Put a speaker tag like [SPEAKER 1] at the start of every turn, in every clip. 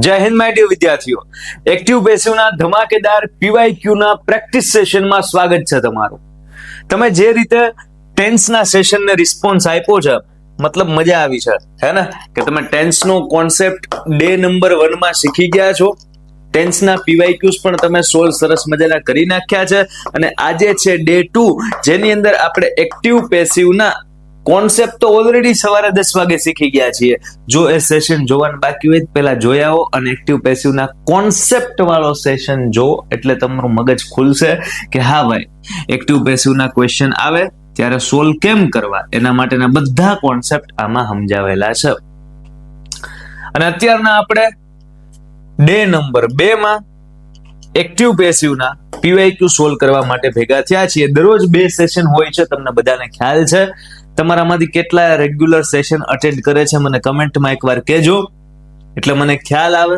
[SPEAKER 1] જય Hind, my dear વિદ્યાર્થીઓ. Active પેસિવના ધમાકેદાર પીવાયક્યુ ના પ્રેક્ટિસ સેશનમાં સ્વાગત છે તમારું. તમે જે રીતે ટેન્સના સેશનને રિસ્પોન્સ આપ્યો છે, મતલબ મજા આવી છે, હે ને? કે તમે ટેન્સનો કોન્સેપ્ટ ડે નંબર વનમાં શીખી ગયા છો, ટેન્સના પીવાયક્યુઝ પણ તમે સોલ્વ સરસ મજાના કરી નાખ્યા છે, અને આજે છે ડે ટુ, જેની અંદર આપણે એક્ટિવ પેસિવના કોન્સેપ્ટ તો ઓલરેડી સવારે દસ વાગે શીખી ગયા છીએ. જો એ સેશન જોવાનું બાકી હોય પહેલા જોઈ આવો અને એક્ટિવ પેસિવના કોન્સેપ્ટ વાળો સેશન જો, એટલે તમારું મગજ ખુલશે કે હા ભાઈ એક્ટિવ પેસિવના ક્વેશ્ચન આવે, ત્યારે સોલ્વ કેમ કરવા? એના માટેના બધા કોન્સેપ્ટ આમાં સમજાવેલા છે. અને અત્યારના આપણે ડે નંબર બે માં એક્ટિવ પેસિવના પીવાયક્યુ સોલ્વ કરવા માટે ભેગા થયા છીએ. દરરોજ બે સેશન હોય છે, તમને બધાને ખ્યાલ છે. તમારામાંથી કેટલા રેગ્યુલર સેશન અટેન્ડ કરે છે મને કમેન્ટમાં એકવાર કહેજો. એટલે મને ખ્યાલ આવે.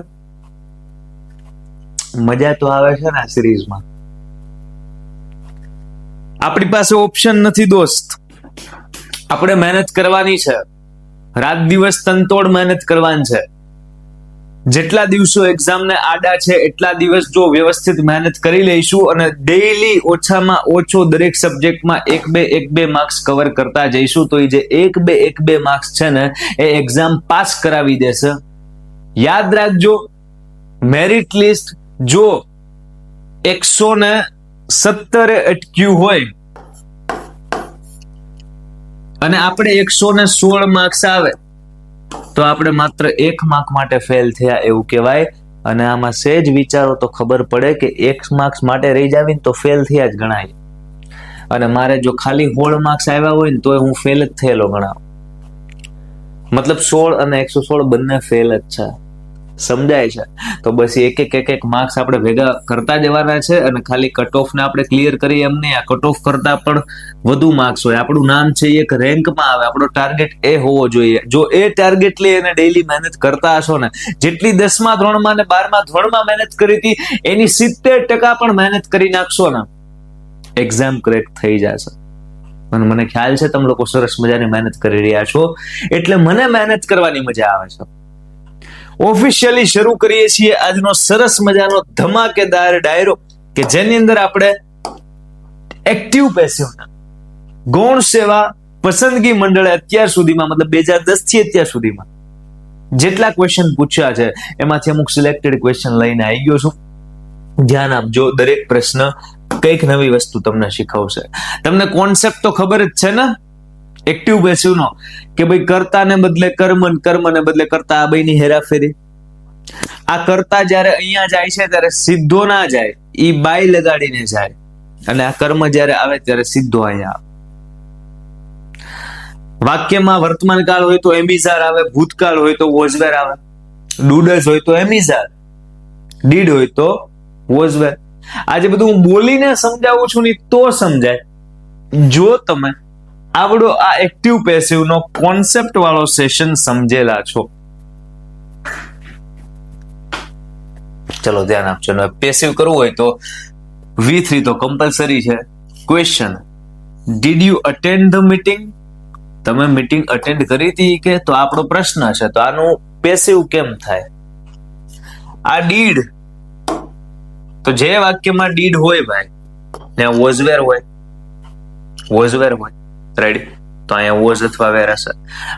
[SPEAKER 1] મજા તો આવે છે ને આ સિરીઝમાં આપણી પાસે ઓપ્શન નથી દોસ્ત. આપણે મહેનત કરવાની છે. રાત દિવસ તનતોડ મહેનત કરવાની છે. જેટલા દિવસો એક્ઝામને આડા છે, એટલા દિવસ જો વ્યવસ્થિત મહેનત કરી લઈશું અને ડેઈલી ઓછામાં ઓછો દરેક સબ્જેક્ટમાં એક બે એક બે માર્ક્સ કવર કરતા જઈશું. તો એ જે એક બે એક બે માર્ક્સ છે ને, એ એક્ઝામ પાસ કરાવી દેશે. યાદ રાખજો મેરિટ લિસ્ટ જો એકસો ને સત્તરે અટક્યું હોય, અને આપણે એકસો ને સોળ માર્ક્સ આવે તો આપણે માત્ર એક માર્ક માટે ફેલ થયા એવું કહેવાય. અને આમાં સહેજ વિચારો તો ખબર પડે કે એક માર્ક્સ માટે રહી જાવી તો ફેલ થયા જ ગણાય. અને મારે જો ખાલી હોળ માર્ક્સ આવ્યા હોય ને તો હું ફેલ જ થયેલો ગણાવ. મતલબ સોળ અને એકસો સોળ બંને ફેલ જ છે. સમજાય છે. તો બસ એક એક એક એક માર્ક્સ આપણે ભેગા કરતા જવાના છે અને ખાલી કટ ઓફ ને આપણે ક્લિયર કરીએ એમ નહીં. આ કટ ઓફ કરતા પણ વધુ માર્ક્સ હોય. આપણું નામ છે એક રેન્કમાં આવે. આપણો ટાર્ગેટ એ હોવો જોઈએ. જો એ ટાર્ગેટ લઈ અને ડેઈલી મહેનત કરતા હશો ને, જેટલી દસમા, ધોરણમાં ને બારમા, ધોરણમાં મહેનત કરી હતી, એની સિત્તેર ટકા પણ મહેનત કરી નાખશો ને એક્ઝામ ક્રેક થઈ જશે. અને મને ખ્યાલ છે, તમે લોકો સરસ મજાની મહેનત કરી રહ્યા છો. એટલે મને મહેનત કરવાની મજા આવે છે. ઓફિશિયલી શરૂ કરીએ છીએ આજનો સરસ મજાનો ધમાકેદાર ડાયરો કે જેની અંદર આપણે એક્ટિવ પેસિવના ગૌણ સેવા પસંદગી મંડળે અત્યાર સુધીમાં, મતલબ બે હજાર દસથી અત્યાર સુધીમાં જેટલા ક્વેશ્ચન પૂછ્યા છે, એમાંથી અમુક સિલેક્ટેડ ક્વેશ્ચન લઈને આવી ગયો છું. ધ્યાન આપજો, દરેક પ્રશ્ન કંઈક નવી વસ્તુ તમને શીખવશે. તમને કોન્સેપ્ટ તો ખબર જ છે ને? એક્ટિવ પેસિવનો કે ભાઈ કર્તાને બદલે કર્મન, કર્મને બદલે કરતા આ ની હેરાફેરી. આ કરતા જ્યારે અહીંયા જાય છે ત્યારે સીધો ના જાય, ઈ બાય લગાડીને જાય. અને આ કર્મ જ્યારે આવે ત્યારે સીધો અહીંયા વાક્યમાં વર્તમાન કાળ હોય તો એમિઝાર આવે, ભૂતકાળ હોય તો વોઝવેર આવે. ડુડસ હોય તો એમિઝાર. ડીડ હોય તો વોઝવેર. આજે બધું હું બોલીને સમજાવું છું ને તો સમજાય. જો તમે આવડો આ એક્ટિવ પેસિવ નો કોન્સેપ્ટ વાળો સેશન સમજેલા છો. ચલો ધ્યાન આપજો. ને પેસિવ કરવું હોય તો વી થ્રી તો કમ્પલસરી છે. Question did you attend the meeting તમે મીટિંગ અટેન્ડ કરી હતી કે? તો આપણો પ્રશ્ન છે. તો આનું પેસિવ કેમ થાય? આ ડીડ તો જે વાક્યમાં ડીડ હોય ભાઈ ત્યાં વોઝવેર હોય? વોઝવેર હોય? રેડી તો અહીંયા વોઝ અથવા વેર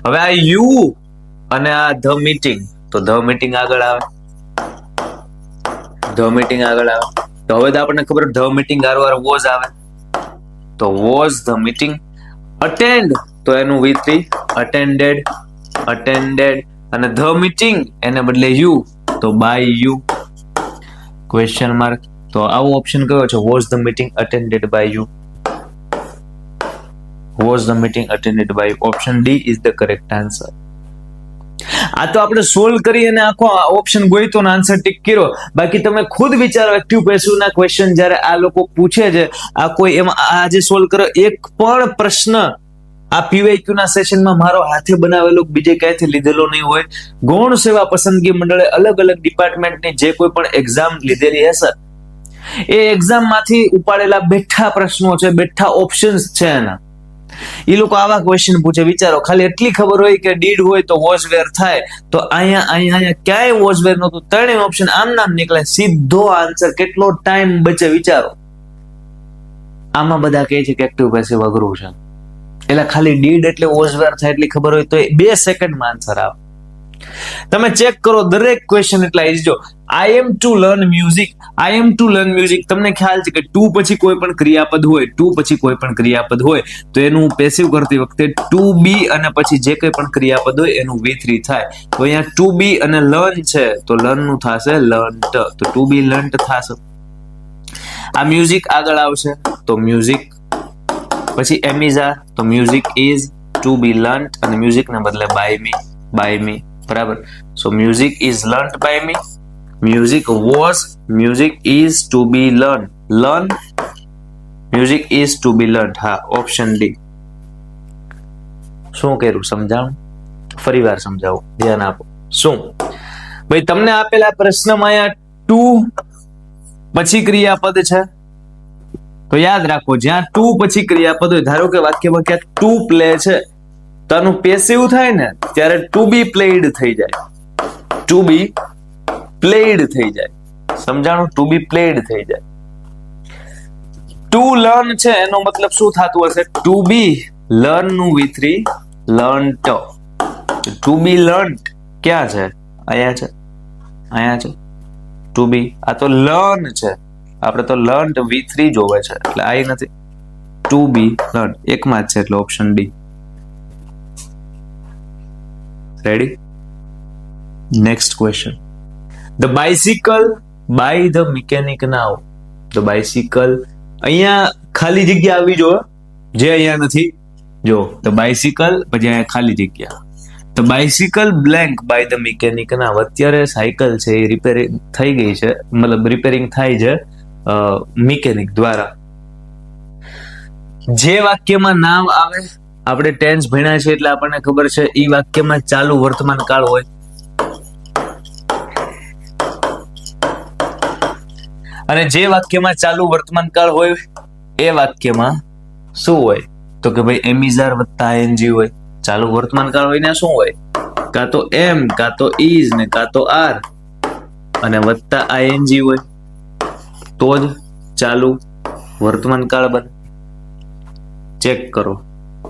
[SPEAKER 1] હવે આ યુ અને આ ધ મીટિંગ. તો ધ મીટિંગ આગળ આવે. ધ મીટિંગ આગળ આવે. તો હવે તો આપણને ખબર ધ મીટિંગ આરવાર વોઝ આવે. તો વોઝ ધ મીટિંગ. અટેન્ડ તો એનું વી થ્રી. અટેન્ડેડ અટેન્ડેડ અને ધ મીટિંગ એને બદલે યુ. તો બાય યુ. ક્વેશ્ચન માર્ક તો આવો ઓપ્શન કયો છે? Was the meeting attended by you was the meeting attended by option D is the correct answer આ તો આપણે સોલ્વ કરી અને આખો ઓપ્શન ગોઈતો આન્સર ટીક કર્યો. બાકી તમે ખુદ વિચારો એક્ટિવ પેસિવના ક્વેશ્ચન જ્યારે આ લોકો પૂછે છે, આ કોઈ એમાં આ જે સોલ્વ કરો એક પણ પ્રશ્ન આ પીવાયક્યુ ના સેશનમાં મારો હાથે બનાવેલો બીજે ક્યાંયથી લીધેલો નહીં હોય. ગૌણ સેવા પસંદગી મંડળે અલગ અલગ ડિપાર્ટમેન્ટની જે કોઈ પણ એક્ઝામ લીધેલી હશે, એ એક્ઝામમાંથી ઉપાડેલા બેઠા પ્રશ્નો છે, બેઠા ઓપ્શન્સ છે એના. એ લોકો આવા ક્વેશ્ચન પૂછે, વિચારો, ખાલી એટલી ખબર હોય કે ડીડ હોય તો વોઝવેર થાય. તો અહીંયા અહીંયા અહીંયા ક્યાંય વોઝ વેર નહોતું. ત્રણેય ઓપ્શન આમ નામ નીકળે, સીધો આન્સર કેટલો ટાઈમ બચે, વિચારો. આમાં બધા કહે છે કે એક્ટિવ પેસિવ અઘરું છે. એટલે ખાલી ડીડ એટલે વોચવેર થાય એટલી ખબર હોય તો એ બે સેકન્ડમાં આન્સર આવે. તમે ચેક કરો, દરેક ક્વેશ્ચન એટલા જો. I am to learn music I am to learn music તમને ખ્યાલ છે કે ટુ પછી કોઈ પણ ક્રિયાપદ હોય ટુ પછી કોઈ પણ ક્રિયાપદ હોય, તો એનું પેસિવ કરતી વખતે ટુ બી અને પછી જે કંઈ પણ ક્રિયાપદ હોય, એનું વી થ્રી થાય. તો અહીંયા ટુ બી અને લર્ન છે, તો લર્નનું થશે લર્ન્ટ તો ટુ બી લર્ન્ટ થશે. આ મ્યુઝિક આગળ આવશે, તો મ્યુઝિક પછી એમિઝા તો music is to be learnt અને મ્યુઝિક ને બદલે બાય મી બાય મી બરાબર? So music is learnt by me music was music is to be learn learn music is to be learn હા ઓપ્શન ડી શું કર્યું? સમજાવું ફરી સમજાવું. ધ્યાન આપો. શું? ભાઈ, તમને આપેલા પ્રશ્નમાં અહીંયા ટુ પછી ક્રિયાપદ છે. તો યાદ રાખો, જ્યાં ટુ પછી ક્રિયાપદ હોય, ધારો કે વાક્યમાં ક્યાં ટુ પ્લે છે, તો આનું પેસિવ થાય ને, ત્યારે ટુ બી પ્લેડ થઈ જાય. ટુ બી પ્લેડ થઈ જાય. સમજાણું? ટુ બી પ્લેડ થઈ જાય. ટુ લર્ન છે, એનો મતલબ શું થતું હશે? To be લર્નનું V three learn to be learn ક્યાં છે? અહીંયા છે. અહીંયા છે. ટુ બી આ તો લર્ન છે. આપણે તો લર્ન વી થ્રી જોવે છે, એટલે આ નથી. ટુ બી લર્ન એકમાં જ છે એટલે option D ready next question the bicycle by the mechanic now the bicycle અહીંયા ખાલી જગ્યા આવી જો જે અહીંયા નથી. જો ધ બાઇસિકલ પછી અહીંયા ખાલી જગ્યા. તો bicycle blank by the mechanic now અત્યારે સાયકલ છે, એ રિપેરિંગ થઈ ગઈ છે. મતલબ રિપેરિંગ થાય છે મિકેનિક દ્વારા. જે વાક્યમાં નામ આવે, આપણે ટેન્સ ભણ્યા છે એટલે આપણને ખબર છે એ વાક્યમાં ચાલુ વર્તમાન કાળ હોય. અને જે વાક્યમાં ચાલુ વર્તમાન કાળ હોય, એ વાક્યમાં શું હોય? તો કે ભાઈ એમિઝાર વત્તા આઈએનજી હોય. ચાલુ વર્તમાન કાળ હોય ને શું હોય? કાં તો એમ, કાં તો ઇઝ ને કાં તો આર. અને વત્તા આઈએનજી હોય, તો જ ચાલુ વર્તમાન કાળ બને. ચેક કરો.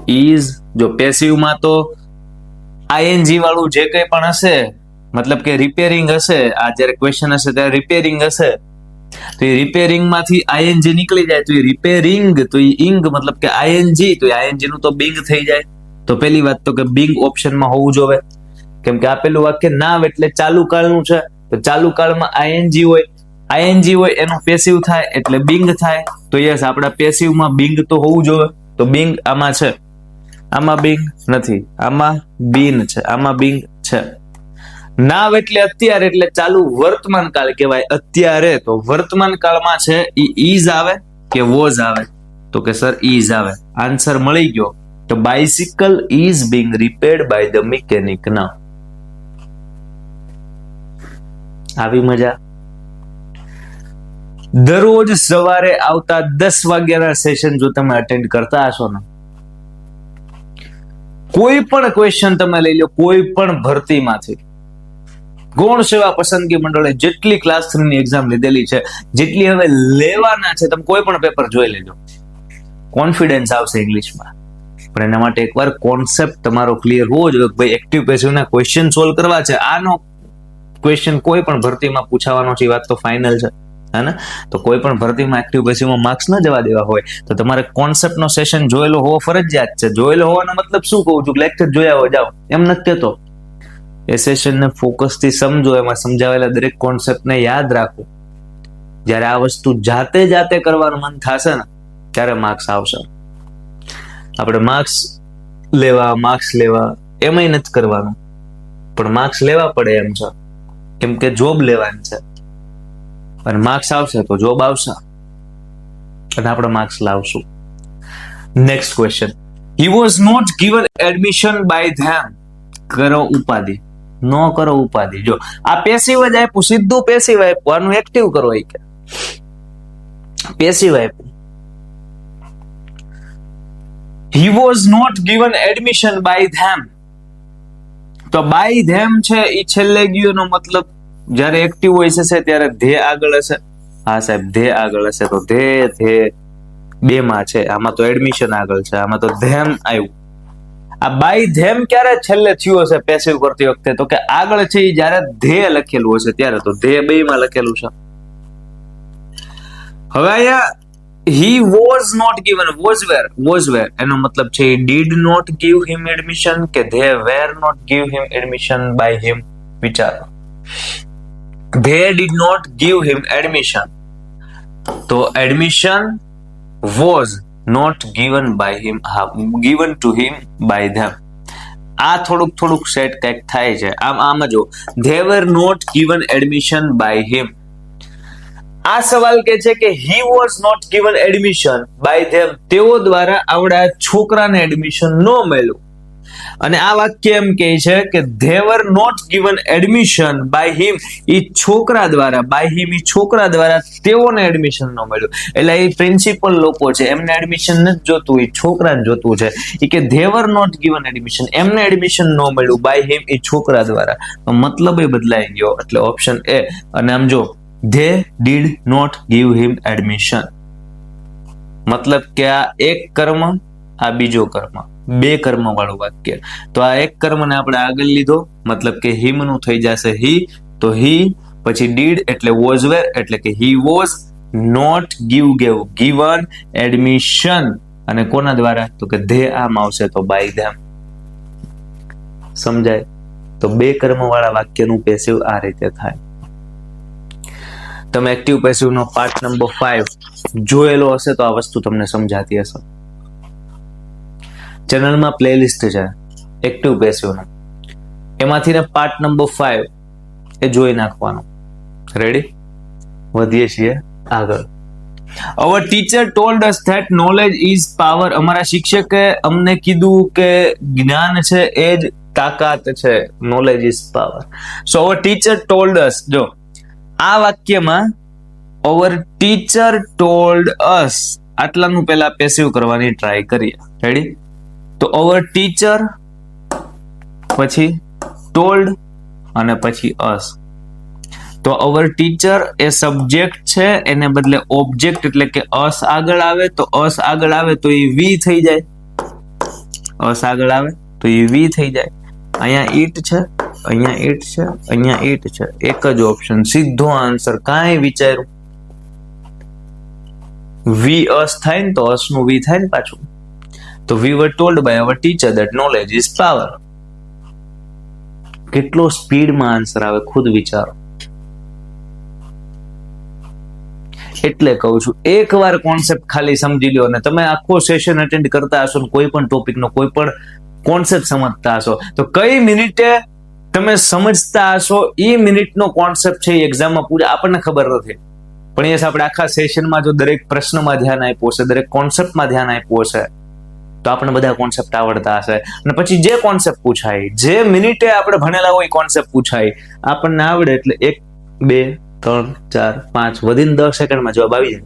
[SPEAKER 1] ઇઝ જો પેસિવમાં તો આઈએનજી વાળું જે કંઈ પણ હશે, મતલબ કે રિપેરિંગ હશે, આ જ્યારે ક્વેશ્ચન હશે ત્યારે રિપેરિંગ હશે તો એ રિપેરિંગમાંથી આઈએનજી નીકળી જાય, તો એ રિપેરિંગ તો એ ઇંગ મતલબ કે આઈએનજી તો આઈએનજી નું તો બિંગ થઈ જાય. તો પેલી વાત તો કે બિંગ ઓપ્શનમાં હોવું જોવે કેમ કે આપેલું વાક્ય નાવ એટલે ચાલુ કાળનું છે. તો ચાલુ કાળમાં આઈએનજી હોય આઈએનજી હોય એનું પેસિવ થાય એટલે બિંગ થાય. તો યસ આપણા પેસિવમાં બિંગ તો હોવું જોવે તો બિંગ આમાં છે. આમાં બિંગ નથી. આમાં બિન છે. આમાં બિંગ છે. નાવ એટલે અત્યારે એટલે ચાલુ વર્તમાન કાળ કહેવાય. અત્યારે તો વર્તમાન કાળમાં છે એ ઇઝ આવે કે વોઝ આવે? તો કે સર ઇઝ આવે. આન્સર મળી ગયો. તો bicycle is being repaired by the mechanic ના આવી મજા? દરરોજ સવારે આવતા દસ વાગ્યાના સેશન જો તમે અટેન્ડ કરતા હશો ને, કોઈ પણ ક્વેશ્ચન તમે લઈ લો, કોઈ પણ ભરતીમાંથી. ગૌણ સેવા પસંદગી મંડળે જેટલી ક્લાસ થ્રી ની એક્ઝામ લીધેલી છે, જેટલી હવે લેવાના છે, તમે કોઈ પણ પેપર જોઈ લેજો. કોન્ફિડન્સ આવશે ઇંગ્લિશમાં પણ એના માટે એકવાર કોન્સેપ્ટ તમારો ક્લિયર હોવો જોઈએ ભાઈ એક્ટિવ પેસિવના ક્વેશ્ચન સોલ્વ કરવા છે. આનો ક્વેશ્ચન કોઈ પણ ભરતીમાં પૂછાવાનો છે, એ વાત તો ફાઇનલ છે. હે તો કોઈ પણ ભરતીમાં એક્ટિવ પેસિવમાં માર્ક્સ ન જવા દેવા હોય, તો તમારે કોન્સેપ્ટનો સેશન જોયેલો હોવો ફરજિયાત છે. જોયેલો હોવાનો મતલબ શું કહું છું? લેક્ચર જોયા હોય, જાઓ. એમ નથી કહેતો એ સેશનને ફોકસથી સમજો, એમાં સમજાવેલા દરેક કોન્સેપ્ટને યાદ રાખો. જ્યારે આ વસ્તુ જાતે જાતે કરવાનું મન થશે ને, ત્યારે માર્ક્સ આવશે. આપણે માર્ક્સ લેવા માર્ક્સ લેવા એમાંય નથી કરવાનું. પણ માર્ક્સ લેવા પડે એમ છે. કેમ કે જોબ લેવાની છે. અને માર્ક્સ આવશે તો જોબ આવશે. અને આપણે marks લાવશું. Next question he was not given admission by them કરો ઉપાધિ. નો કરો ઉપાધિ. જો, આ પેસિવ જ આપ્યું, સીધું પેસિવ આપ્યું, આનું એક્ટિવ કરો એ કે. પેસિવ આપ્યું. He was not given admission by them તો બાય ધેમ છે એ છેલ્લે ગયો મતલબ, જ્યારે એક્ટિવ હોય છે ત્યારે ધે આગળ હશે. હા, સાહેબ, ધે આગળ હશે. તો ધે ધે બે માં છે. આમાં તો એડમિશન આગળ છે. આમાં તો ધેમ આવ્યું. આ બાય ધેમ ક્યારે છેલ્લે થયું હશે પેસિવ કરતી વખતે? તો કે આગળ છે એ જ્યારે ધ્યેય લખેલું હશે ત્યારે. તો ધ્યેય બે માં લખેલું છે. હવે અહીંયા he was not given was were was were એનો મતલબ છે did not give him admission કે they were not give him admission by him વિચારો. They did not give him admission તો admission was not given by him હા given to him by them આ થોડુંક થોડુંક સેટ કંઈક થાય છે. આમ આમ જો they were not given admission by him આ સવાલ કે છે કે he was not given admission by them તેઓ દ્વારા આવડા છોકરાને એડમિશન ન મળ્યું. અને આ વાક્ય એમ કહે છે કે they were not given admission by him એ છોકરા દ્વારા બાય હિમ ઈ છોકરા દ્વારા તેઓને એડમિશન ન મળ્યું. એટલે એ પ્રિન્સિપલ લોકો છે, એમને એડમિશન નથી જોતું એ છોકરાને જોતું છે. એ કે they were not given admission એમને એડમિશન ન મળ્યું બાય હિમ એ છોકરા દ્વારા. મતલબ એ બદલાઈ ગયો, એટલે ઓપ્શન એ અને આમ જો they did not give him admission મતલબ કે આ એક કર્મ, આ બીજો કર્મ. બે કર્મ વાળું વાક્ય. તો આ એક કર્મને આપણે આગળ લીધો, મતલબ કે હિમનું થઈ જશે હી, તો હી, પછી ડીડ એટલે વોઝ વેર એટલે કે he was not give gave given admission અને કોના દ્વારા? તો કે ધે આમ આવશે તો બાય ધેમ સમજાય? તો બે કર્મ વાળા વાક્યનું પેસિવ આ રીતે થાય. તમે એક્ટિવ પેસિવ નો પાર્ટ નંબર ફાઈવ જોયેલો હશે તો આ વસ્તુ તમને સમજાતી હશે. ચેનલમાં પ્લેલિસ્ટ છે. એક્ટિવ પેસિવ એમાંથી ને પાર્ટ નંબર ફાઈવ એ જોઈ નાખવાનો. રેડી વધીએ છીએ આગળ. Our teacher told us that knowledge is power અમારા શિક્ષકે અમને કીધું કે જ્ઞાન છે એ જ તાકાત છે. Knowledge is power so our teacher told us જો, આ વાક્યમાં ઓવર ટીચર ટોલ્ડ અસ આટલાનું પહેલા પેસિવ કરવાની ટ્રાય કરીએ. રેડી તો અવર ટીચર પછી ટોલ્ડ અને પછી અસ તો અવર ટીચર એ સબ્જેક્ટ છે, એને બદલે ઓબ્જેક્ટ એટલે કે અસ આગળ આવે, તો અસ આગળ આવે તો એ વી થઈ જાય. અસ આગળ આવે તો એ વી થઈ જાય. અહીંયા ઈટ છે, અહીંયા ઈટ છે, અહીંયા ઈટ છે. એક જ ઓપ્શન સીધો આન્સર કાંઈ વિચાર્યું. વી અસ થાય ને તો અસનું વી થાય ને પાછું. તો we were told by our teacher that knowledge is power કેટલો સ્પીડમાં આન્સર આવે ખુદ વિચારો. એટલે કહું છું, એકવાર કોન્સેપ્ટ ખાલી સમજી લો અને તમે આખો સેશન અટેન્ડ કરતા હશો કોઈ પણ ટોપિકનો કોઈ પણ કોન્સેપ્ટ સમજતા હશો, તો કઈ મિનિટે તમે સમજતા હશો એ મિનિટનો કોન્સેપ્ટ છે એ એક્ઝામમાં પૂરા આપણને ખબર નથી. પણ એ આપણે આખા સેશનમાં જો દરેક પ્રશ્નમાં ધ્યાન આપ્યું હશે, દરેક કોન્સેપ્ટમાં ધ્યાન આપ્યું હશે તો આપણને બધા કોન્સેપ્ટ આવડતા હશે. અને પછી જે કોન્સેપ્ટ પૂછાય, જે મિનિટે આપણે ભણેલા હોય કોન્સેપ્ટ પૂછાય, આપણને આવડે એટલે એક, બે, ત્રણ, ચાર, પાંચ, વધીને દસ સેકન્ડમાં જવાબ આવી જાય.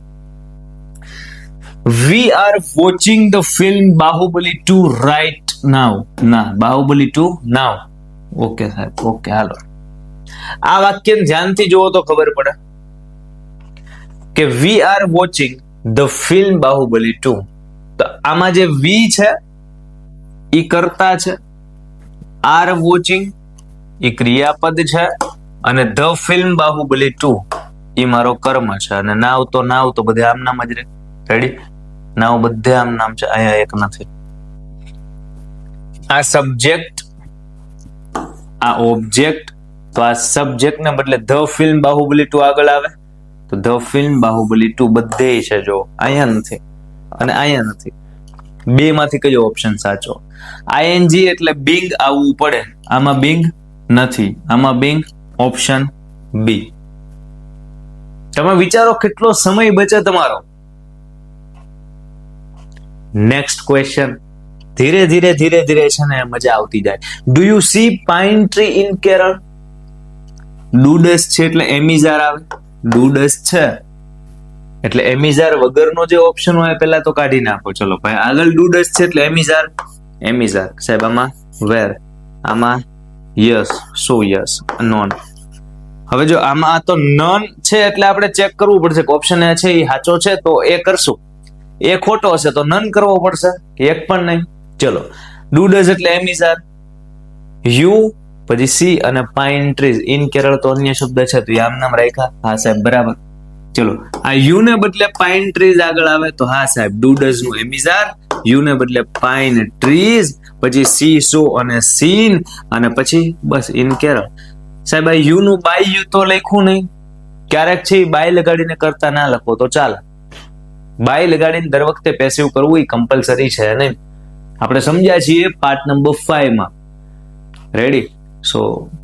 [SPEAKER 1] We are watching the film Baahubali two right now ના બાહુબલી ટુ નાવ ઓકે સાહેબ ઓકે હાલો. આ વાક્ય ધ્યાનથી જુઓ તો ખબર પડે કે we are watching the film Baahubali two તો આમાં જે વી છે એ કરતા છે. આર વોચિંગ એ ક્રિયાપદ છે. અને ધ ફિલ્મ બાહુબલી ટુ એ મારો કર્મ છે. અને નાવ તો નાવ તો બધે આમ નામ જ રે. રેડી નાવ બધે આમ નામ છે. અહીંયા એક નથી. આ સબ્જેક્ટ આ ઓબ્જેક્ટ તો આ સબ્જેક્ટ ને બદલે ધ ફિલ્મ બાહુબલી ટુ આગળ આવે. તો ધ ફિલ્મ બાહુબલી ટુ બધે છે, જો. અહીંયા નથી. અને અહીંયા નથી બે માંથી કયો ઓપ્શન સાચો? આઈએનજી એટલે બિંગ આવવું પડે. આમાં બિંગ નથી. આમાં બિંગ ઓપ્શન બી તમે વિચારો કેટલો સમય બચે તમારો? નેક્સ્ટ ક્વેશ્ચન ધીરે ધીરે ધીરે ધીરે છે ને મજા આવતી જાય. Do you see pine tree in Kerala ડુડસ છે એટલે એમિઝાર આવે. ડુડસ છે. એટલે એમિઝાર વગરનો જે ઓપ્શન હોય પહેલા તો કાઢી નાખો. ચલો ભાઈ, આગળ ડુડસ છે એટલે એમિઝાર. એમિઝાર, સાહેબ, આમાં વેર, આમાં યસ, સો યસ, નોન. હવે જો આમાં આ તો નન છે એટલે આપણે ચેક કરવું પડશે કે ઓપ્શન એ છે એ સાચો છે, તો એ કરશું. એ ખોટો હશે તો નન કરવો પડશે એક પણ નહીં. ચલો, ડુડસ એટલે એમિઝાર. યુ, પછી સી અને પાઇન ટ્રીઝ. ઇન કેરળ તો અન્ય શબ્દ છે, તો આમ નામ રાખ્યા. હા, સાહેબ, બરાબર. ચલો, આ યુ ને બદલે પાઇન ટ્રીઝ આગળ આવે તો હા સાહેબ ડુડસનું એમિઝાર યુ ને બદલે પાઇન ટ્રીઝ પછી સી સો અને સીન અને પછી બસ ઇન કેરળ સાહેબ, આ યુ નું બાય યુ તો લખ્યું નહીં. ક્યારેક છે બાય લગાડીને કરતા ના લખો, તો ચાલે. બાય લગાડીને દર વખતે પેસિવ કરવું એ કમ્પલસરી છે નહીં આપણે સમજ્યા છીએ પાર્ટ નંબર ફાઈવમાં. રેડી સો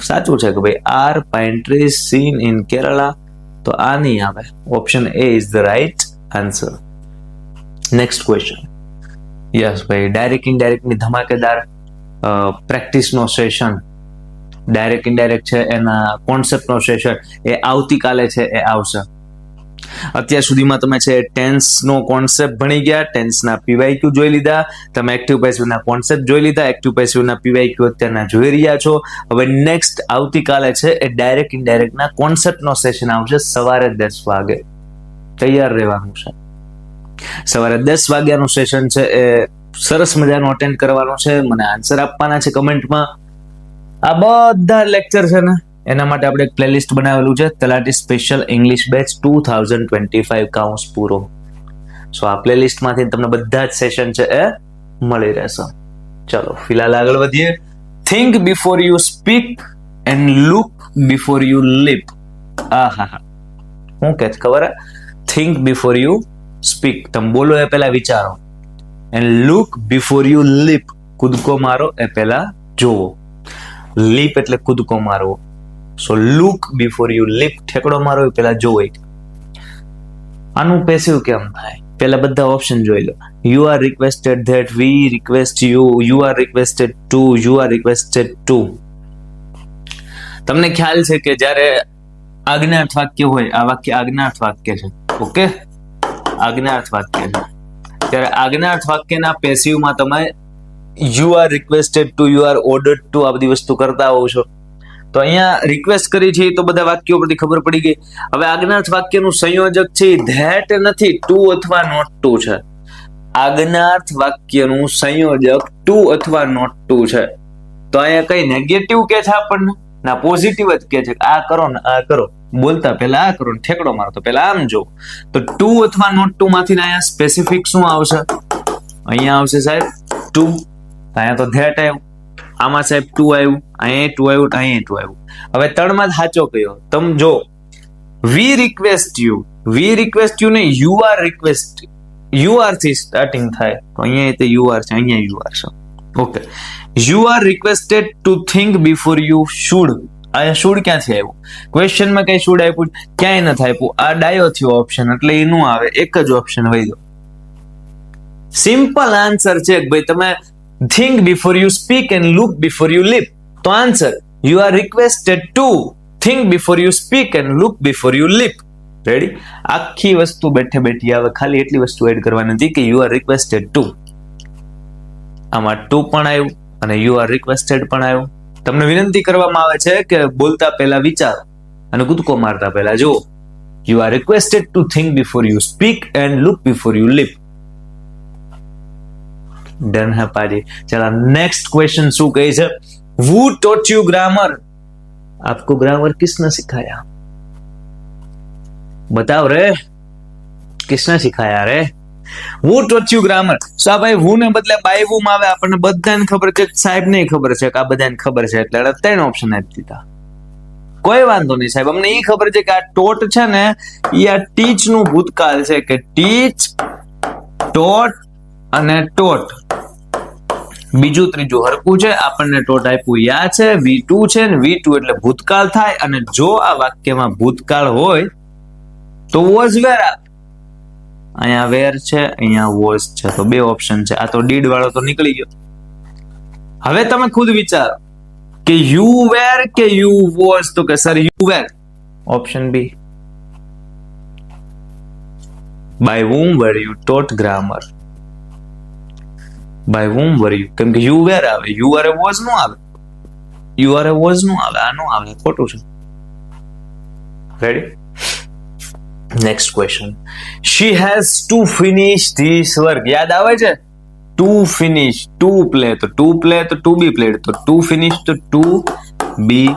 [SPEAKER 1] સાચું છે કે ભાઈ are pine trees seen in Kerala તો આ નહીં આવે. Option A is the right answer next question yes ભાઈ ડાયરેક્ટ ઇનડાયરેક્ટની ધમાકેદાર પ્રેક્ટિસ નો સેશન ડાયરેક્ટ ઇનડાયરેક્ટ છે, એના કોન્સેપ્ટ નો સેશન એ આવતીકાલે છે, એ આવશે. અત્યાર સુધીમાં તમે છે ટેન્સ નો કોન્સેપ્ટ ભણી ગયા ટેન્સના પીવાયક્યુ જોઈ લીધા, તમે એક્ટિવ પેસિવના કોન્સેપ્ટ જોઈ લીધા એક્ટિવ પેસિવના પીવાયક્યુ અત્યારના જોઈ રહ્યા છો. હવે નેક્સ્ટ આવતીકાલે છે એ ડાયરેક્ટ ઇનડાયરેક્ટના કોન્સેપ્ટનો સેશન આવશે સવારે દસ વાગે. તૈયાર રહેવાનું છે. સવારે દસ વાગ્યાનું સેશન છે એ સરસ મજાનું અટેન્ડ કરવાનું છે. મને આન્સર આપવાના છે કમેન્ટમાં આ બધા લેક્ચર છે ને એના માટે આપણે એક પ્લેલિસ્ટ બનાવેલું છે. તલાટી special English batch two thousand twenty five કાઉન્સ પૂરો. સો આ પ્લેલિસ્ટમાંથી તમને બધા જ સેશન છે એ મળી રહેશે. ચલો, ફિલહાલ આગળ વધીએ. Think before you speak and look before you leap આ હા હા હું કે ખબર થિંક બિફોર યુ સ્પીક તમે બોલો એ પહેલા વિચારો. And look before you leap કૂદકો મારો એ પહેલા જોવો લીપ એટલે કૂદકો મારવો. So look before you leap ઠેકડો મારો એ જોવો આનું પેસિવ કેમ થાય? પહેલા બધા ઓપ્શન જોઈ લો. You are requested that we request you you are requested to you are requested to તમને ખ્યાલ છે કે જ્યારે આજ્ઞાર્થ વાક્ય હોય, આ વાક્ય આજ્ઞાર્થ વાક્ય છે. ઓકે? આજ્ઞાર્થ વાક્ય ત્યારે આજ્ઞાર્થ વાક્યના પેસિવમાં તમે you are requested to you are ordered to આ બધી વસ્તુ કરતા હોવ છો. તો અહીંયા રિક્વેસ્ટ કરી છે, તો બધા વાક્યો પરથી ખબર પડી ગઈ. હવે આજ્ઞા વાક્યનું સંયોજક છે, ધેટ નથી ટુ અથવા નોટ ટુ છે. આજ્ઞાર્થ વાક્યનું સંયોજક ટુ અથવા નોટ ટુ છે. તો અહીંયા કઈ નેગેટિવ કે છે આપણને? ના પોઝિટિવ જ કે છે. આ કરો ને, આ કરો. બોલતા પહેલા આ કરો ને, ઠેકડો મારો, તો પહેલા આમ જો તો ટુ અથવા નોટ ટુ માંથી અહીંયા સ્પેસિફિક શું આવશે? અહીંયા આવશે સાહેબ ટુ અહીંયા તો ધેટ આવ્યું. આમાં સાહેબ ટુ આવ્યું, અહીંયા ટુ આવ્યું, અહીંયા ટુ આવ્યું. હવે ત્રણમાં સાચો કયો. તમે જો we request you we request you ને યુ આર રિક્વેસ્ટ યુ આરથી સ્ટાર્ટિંગ થાય. તો અહીંયા તે યુ આર છે, અહીંયા યુ આર છે. Okay you are requested to think before you should અહીંયા શુડ ક્યાંથી આવ્યું? ક્વેશ્ચનમાં કઈ શુડ આપ્યું? ક્યાંય નથી આપ્યું. આ ડાયો થયો ઓપ્શન એટલે એનું આવે. એક જ ઓપ્શન વહી દો સિમ્પલ આન્સર છે કે ભાઈ તમે think before you speak and look before you leap તો answer you are requested to think before you speak and look before you leap ready આખી વસ્તુ બેઠે બેઠી આવે ખાલી એટલી વસ્તુ એડ કરવાની હતી કે યુ આર રિક્વેસ્ટેડ ટુ આમાં ટુ પણ આવ્યું અને યુ આર રિક્વેસ્ટેડ પણ આવ્યું. તમને વિનંતી કરવામાં આવે છે કે બોલતા પહેલા વિચારો અને કૂદકો મારતા પહેલા જુઓ. You are requested to think before you speak and look before you leap done હપાજી ચાલો નેક્સ્ટ ક્વેશ્ચન શું કહે છે? વુ ટોટ યુ ગ્રામર આપકો ગ્રામર કિસને સિખાયા? બતાવ રે. કિસને સિખાયા રે? વુ ટોટ યુ ગ્રામર સો આ ભાઈ વુ ને બદલે બાય વુ માં આવે? આપણને બધાને ખબર છે સાહેબ ને ખબર છે કે આ બધાને ખબર છે. એટલે ત્રણ ઓપ્શન આપી દીધા. કોઈ વાંધો નહીં, સાહેબ. અમને એ ખબર છે કે આ ટોટ છે ને એ આ ટીચનું ભૂતકાળ છે કે ટીચ ટોટ અને ટોટ. બીજું ત્રીજું હરકું છે, આપણને ટોટ આપ્યું યા છે વી ટુ છે, ને વી ટુ એટલે ભૂતકાળ થાય, અને જો આ વાક્યમાં ભૂતકાળ હોય, તો વોઝ વેર અહીંયા વેર છે, અહીંયા વોઝ છે, તો બે ઓપ્શન છે. આ તો ડીડ વાળો તો નીકળી ગયો. હવે તમે ખુદ વિચારો, કે યુ વેર કે યુ વોઝ તો કે sir you were option B by whom were you taught grammar? By whom were you કેમ કે યુ વેર આવે. યુ આર એ વોઝનું આવે. યુ આર એ વોઝનું આવે. આ નું આવે. ખોટું છે. Ready next question she has to finish this work યાદ આવે છે? ટુ ફિનિશ ટુ પ્લે તો ટુ પ્લે તો ટુ બી પ્લેડ તો ટુ ફિનિશ તો to be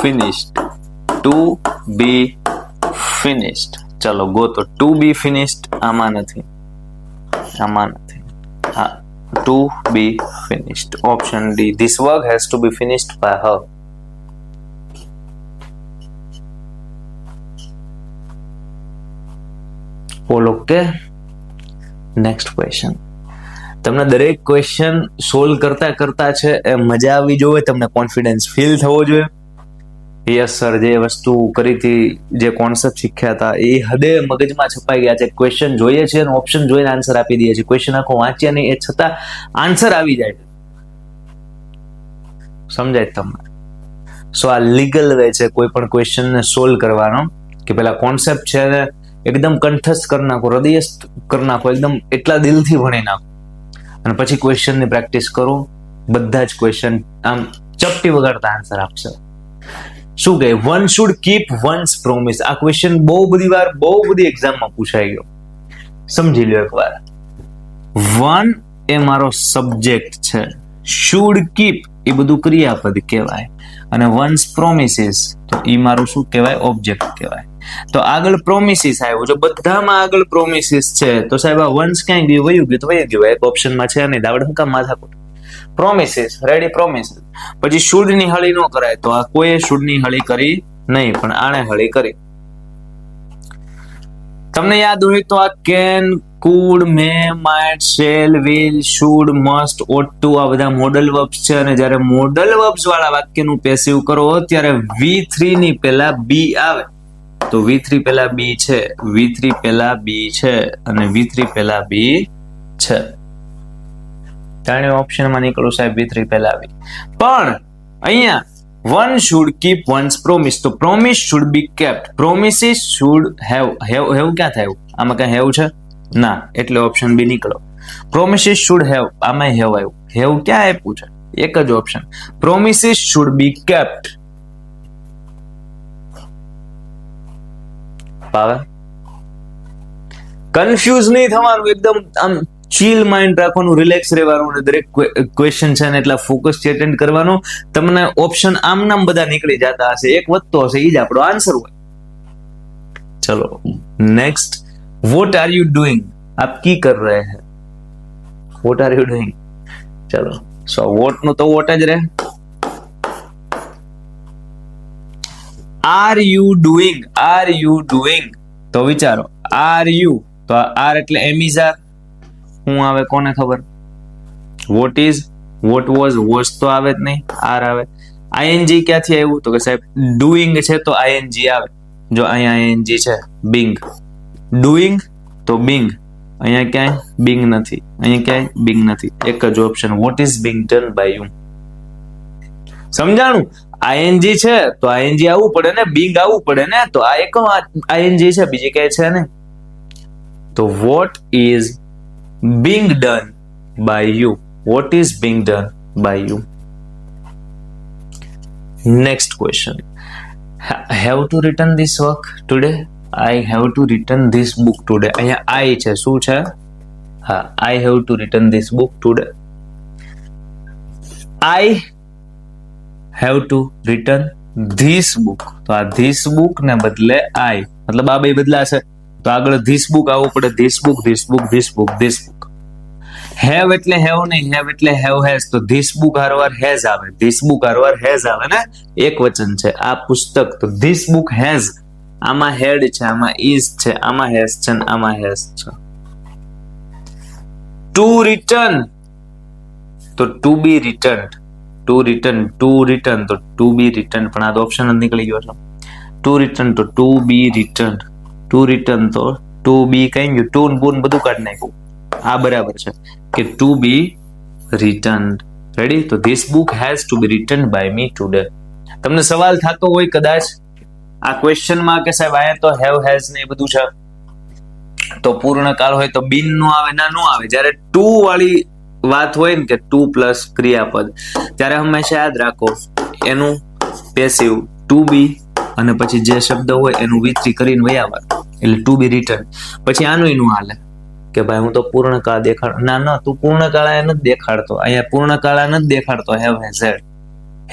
[SPEAKER 1] finished to be finished ચલો ગો તો ટુ બી ફિનિશ્ડ આમાં નથી. આમાં નથી. હા. To be finished. Option D this work has to be finished by her all okay next question તમને દરેક ક્વેશ્ચન સોલ્વ કરતા કરતા છે, એ મજા આવી જોઈએ તમને કોન્ફિડન્સ ફીલ થવો જોઈએ. યસ સર જે વસ્તુ કરી હતી જે કોન્સેપ્ટ શીખ્યા હતા, એ હદે મગજમાં છપાઈ ગયા છે. ક્વેશ્ચન જોઈએ છે અને ઓપ્શન જોઈને આન્સર આપી દઈએ છીએ. ક્વેશ્ચન આખો વાંચ્યા નહીં એ છતાં આન્સર આવી જાય. સમજાય તમને? સો આ લીગલ વે છે કોઈ પણ ક્વેશ્ચનને સોલ્વ કરવાનો. કે પેલા કોન્સેપ્ટ છે ને એકદમ કંઠસ્થ કરી નાખો, હૃદયસ્થ કરી નાખો, એકદમ એટલા દિલથી ભણી નાખો. અને પછી ક્વેશ્ચનની પ્રેક્ટિસ કરો. બધા જ ક્વેશ્ચન આમ ચપટી વગાડતા આન્સર આપશે. શું કહે one should keep one's promise આ ક્વેશ્ચન બહુ બધી વાર, બહુ બધી એક્ઝામમાં પૂછાઈ ગયો. સમજી લો એકવાર. વન એ મારો સબ્જેક્ટ છે. શુડ કીપ એ બધું ક્રિયાપદ કહેવાય. અને વન્સ પ્રોમિસીસ તો એ મારું શું કહેવાય? ઓબ્જેક્ટ કહેવાય. તો આગળ પ્રોમિસીસ આવ્યો. જો બધામાં આગળ પ્રોમિસીસ છે, તો સાહેબ આ વન્સ ક્યાંય ગયું? વયું ગયું તો વયું ગયું. એક ઓપ્શનમાં છે નહીં. દાવડ હંકા માથાકૂટ. પ્રોમિસીસ રેડી પ્રોમિસ પછી શુડ હળી ન કરાય તો આ કોઈ શુડ હળી કરી નહીં, પણ આણે હળી કરી. તમને યાદ હોય તો આ can, could, may, might, shall, will, should, must, ought to આ બધા મોડલ વર્બ્સ છે અને જ્યારે મોડલ વર્બ્સ વાળા વાક્યનું પેસિવ કરો ત્યારે વી થ્રી ની પહેલા બી આવે. તો વી થ્રી પહેલા બી છે વી થ્રી પહેલા બી છે અને વી થ્રી પહેલા બી છે. જાણે ઓપ્શનમાં નીકળું સાહેબ વી થ્રી પહેલા આવી. પણ અહીંયા one should keep one's promise તો promise should be kept promises should have have have ક્યાં થયું? આમાં કઈ હેવ છે? ના, એટલે ઓપ્શન બી નીકળો. પ્રોમિસિસ શુડ હેવ આમાં હેવ આવ્યું. હેવ ક્યાં આપ્યું છે? એક જ option promises should be kept પાવે? Confuse નહીં થવાનું, એકદમ આમ ચીલ માઇન્ડ રાખવાનું રિલેક્સ રહેવાનું દરેક ક્વેશ્ચન છે ને એટલા ફોકસથી એટેન્ડ કરવાનો. તમને ઓપ્શન આમ નામ બધા નીકળી જતા હશે. એક વધતો હશે એ જ આપણો આન્સર હોય. ચલો next what are you doing આપ કી કર રહે હે? વોટ આર યુ ડુઈંગ ચલો સો વોટનું તો વોટ જ રહે. Are you doing are you doing તો વિચારો આર યુ તો આર એટલે એમિઝા શું આવે કોને ખબર? What is what was was તો આવે જ નહીં, આર આવે. આઈએનજી ક્યાંથી આવ્યું? તો કે સાહેબ ડુઈંગ છે તો આઈએનજી આવે. જો અહીંયા આઈએનજી છે બિંગ ડુઈંગ તો બિંગ અહીંયા ક્યાંય બિંગ નથી. અહીંયા ક્યાંય બિંગ નથી. એક જ option what is being done by you સમજાણું? આઈએનજી છે તો આઈએનજી આવવું પડે ને બિંગ આવવું પડે ને, તો આ એક આઈએનજી છે, બીજી કઈ છે ને તો what is being done by you what is being done by you next question Ha- have to return this work today i have to return this book today અહીંયા i છે શું છે હા i have to return this book today i have to return this book તો આ this book ને બદલે i મતલબ આ બે બદલાશે તો આગળ book આવવું પડે. this book this book have એટલે હેવ નહીં, હેવ એટલે હેવ હેઝ. તો ધીસ બુક હારવાર હેઝ આવે. ધીસ બુક હારવાર હેઝ આવે ને? એક વચન છે, આ પુસ્તક. તો ધીસ બુક હેઝ. આમાં હેડ છે, આમાં ઇઝ છે, આમાં હેઝ છે આમાં હેઝ છે. To return. તો to be return. To return to return. તો ટુ બી રિટર્ન. પણ આ તો ઓપ્શન જ નીકળી ગયો છે. ટુ રિટર્ન, તો to be return. To return તો ટુ બી કઈ ગયું? ટુ બુન બધું કાઢી નાખ્યું. આ બરાબર છે. કે ટુ બી રિટર્ન રેડી તો this book has to be return by me today તમને સવાલ થતો હોય કદાચ આ ક્વેશ્ચનમાં કે સાહેબ આયા તો હેવ હેઝ ને એ બધું છે. તો પૂર્ણ કાળ હોય તો બિન નો આવે, ના નો આવે. જ્યારે ટુ વાળી વાત હોય ને કે ટુ પ્લસ ક્રિયાપદ, ત્યારે હંમેશા યાદ રાખો, એનું પેસિવ ટુ બી અને પછી જે શબ્દ હોય એનું વિતરી કરીને વયાવર એટલે ટુ બી રિટર્ન પછી આનું એનું હાલે. કે ભાઈ હું તો પૂર્ણકાળ દેખાડ ના ના, તું પૂર્ણકાળ એ નથી દેખાડતો. અહીંયા પૂર્ણ કાળા નથી દેખાડતો હેવ હેઝેડ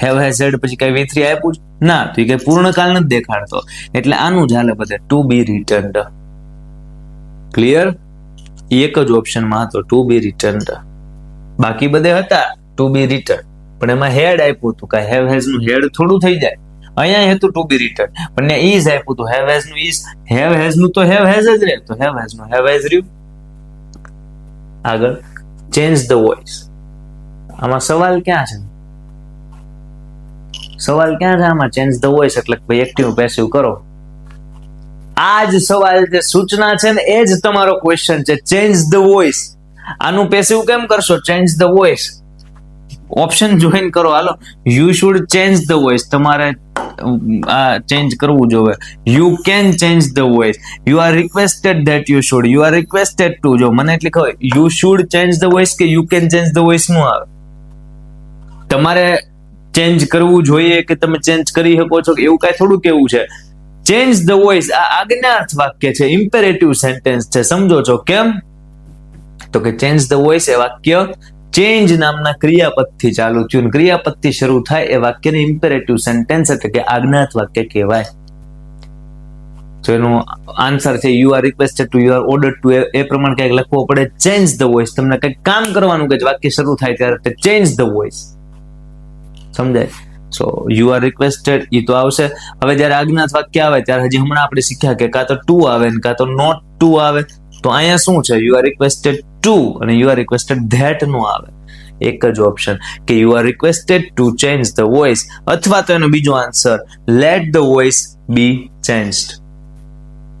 [SPEAKER 1] હેવ હેઝેડ પછી કઈ વિતરી આપ્યું ના, તું કઈ પૂર્ણકાળ નથી દેખાડતો. એટલે આનું જ હાલે બધે. ટુ બી રિટર્ન ક્લિયર એક જ ઓપ્શનમાં હતો ટુ બી રિટર્ન બાકી બધે હતા ટુ બી રિટર્ન પણ એમાં હેડ આપ્યું હતું, કે હેવ હેઝનું હેડ થોડું થઈ જાય. અહીંયા હતું ટુ બી રિટર્ન પણ ઇઝ આપ્યું હતું હેવ હેઝનું ઇઝ હેવ હેઝનું તો હેવ હેઝ જ રહે. તો હેવ હેઝનું હેવ હેઝ રહ્યું. આગળ. ચેન્જ ધ વોઇસ આમાં સવાલ ક્યાં છે? સવાલ ક્યાં છે આમાં? ચેન્જ ધ વોઇસ એટલે ભાઈ એક્ટિવ પેસિવ કરો. આ જ સવાલ જે સૂચના છે ને, એ જ તમારો ક્વેશ્ચન છે. ચેન્જ ધ વોઇસ આનું પેસિવ કેમ કરશો? Change the voice option join કરો. હાલો. You should change the voice તમારે ચેન્જ કરવું જોવે you can change the voice you are requested that you should you are requested to જો મને એટલી ખબર you should change the voice કે you can change the વોઇસનું આવે? તમારે ચેન્જ કરવું જોઈએ કે તમે ચેન્જ કરી શકો છો એવું કાંઈ થોડું કેવું છે? ચેન્જ ધ વોઇસ આ આજ્ઞાર્થ વાક્ય છે. ઇમ્પેરેટિવ સેન્ટેન્સ છે. સમજો છો? કેમ? તો કે ચેન્જ ધ વોઇસ એ વાક્ય ચેન્જ નામના ક્રિયાપદથી ચાલુ થયું ક્રિયાપદથી શરૂ થાય એ વાક્યને ઇમ્પેરેટિવ સેન્ટેન્સ એટલે કે આજ્ઞાત વાક્ય કહેવાય. તો એનો આન્સર છે you are requested to you are order to એ પ્રમાણે કંઈક લખવો પડે ચેન્જ ધ વોઇસ તમને કંઈક કામ કરવાનું કે વાક્ય શરૂ થાય ત્યારે ચેન્જ ધ વોઇસ સમજાય? સો યુ આર રિક્વેસ્ટેડ એ તો આવશે. હવે જ્યારે આજ્ઞાત વાક્ય આવે, ત્યારે હજી હમણાં આપણે શીખ્યા કે કાં તો ટુ આવે ને કાં તો નોટ ટુ આવે. તો અહીંયા શું છે? યુ આર રિક્વેસ્ટેડ ટુ અને યુ આર રિક્વેસ્ટેડ ધેટનું આવે. એક જ ઓપ્શન કે you are requested to change the voice અથવા તો એનો બીજો answer let the voice be changed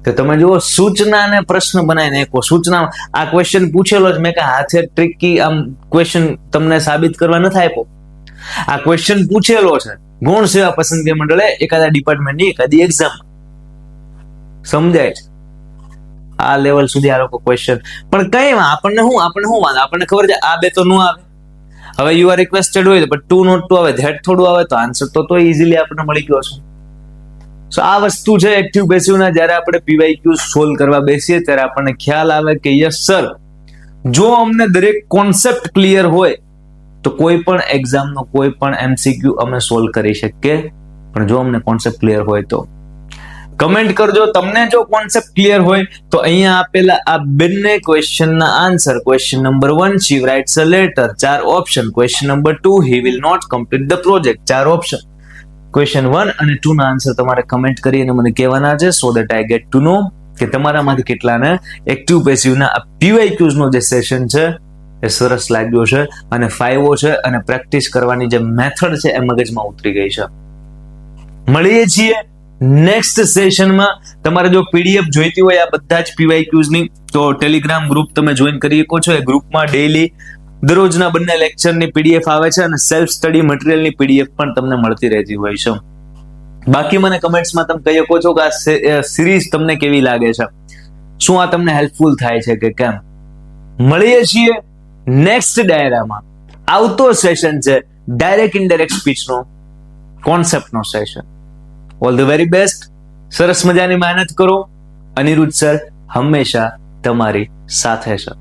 [SPEAKER 1] તો તમે જુઓ, સૂચના ને પ્રશ્ન બનાવીને એક સૂચના આ ક્વેશ્ચન પૂછેલો જ મેં કે હાથે ટ્રિકી આમ ક્વેશ્ચન તમને સાબિત કરવા નથી આપ્યો. આ ક્વેશ્ચન પૂછેલો છે. ગુણ સેવા પસંદગી મંડળે એકાદા ડિપાર્ટમેન્ટની એકાદી એક્ઝામ સમજાય છે? આ લેવલ સુધી આ લોકો ક્વેશ્ચન પણ કઈ આપણને શું આપણને શું વાંધો? આપણને ખબર છે, આ બે તો નું આવે. હવે યુ આર રિક્વેસ્ટેડ હોય તો ટુ નોટ ટુ આવે. ધેટ થોડું આવે તો આન્સર તો તો ઇઝીલી આપણને મળી ગયો છે સો આ વસ્તુ છે એક્ટિવ પેસિવ ના. જ્યારે આપણે પીવાયક્યુ સોલ્વ કરવા બેસીએ, ત્યારે આપણને ખ્યાલ આવે કે યસ સર જો અમને દરેક કોન્સેપ્ટ ક્લિયર હોય, તો કોઈ પણ એક્ઝામનો કોઈ પણ એમસીક્યુ અમે સોલ્વ કરી શકીએ. પણ જો અમને કોન્સેપ્ટ ક્લિયર હોય તો. કમેન્ટ કરજો. તમને જો કોન્સેપ્ટ ક્લિયર હોય, તો અહીંયા આપેલા આ બંને ક્વેશ્ચનના answer question number one she writes a letter ચાર option question number two he will not complete the project ચાર ઓપ્શન ક્વેશ્ચન વન અને ટુ ના આન્સર તમારે કમેન્ટ કરીને મને કહેવાના છે so that I get to know કે તમારામાંથી કેટલાને એક્ટિવ પેસિવના આ પીવાયક્યુઝ નો જે સેશન છે, એ સરસ લાગ્યો છે અને ફાઈવો છે અને પ્રેક્ટિસ કરવાની જે મેથડ છે, એ મગજમાં ઉતરી ગઈ છે. મળીએ છીએ નેક્સ્ટ સેશનમાં તમારે જો પીડીએફ જોઈતી હોય આ બધા જ પીવાય ક્યુઝની તો ટેલિગ્રામ ગ્રુપ તમે જોઈન કરી શકો છો. એ ગ્રુપમાં ડેલી દરરોજના બંને લેક્ચરની પીડીએફ આવે છે અને સેલ્ફ સ્ટડી મટીરિયલની પીડીએફ પણ તમને મળતી રહેતી હોય છે. બાકી મને કમેન્ટ્સમાં તમે કહી શકો છો કે આ સિરીઝ તમને કેવી લાગે છે? શું આ તમને હેલ્પફુલ થાય છે કે કેમ? મળીએ છીએ નેક્સ્ટ ડાયરામાં આવતો સેશન છે ડાયરેક્ટ ઇનડાયરેક્ટ સ્પીચનો કોન્સેપ્ટનો session all the very best સરસ મજાની મહેનત કરો. અનિરુદ્ધ સર, હંમેશા તમારી સાથે છે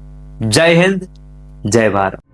[SPEAKER 1] જય હિન્દ, જય ભારત.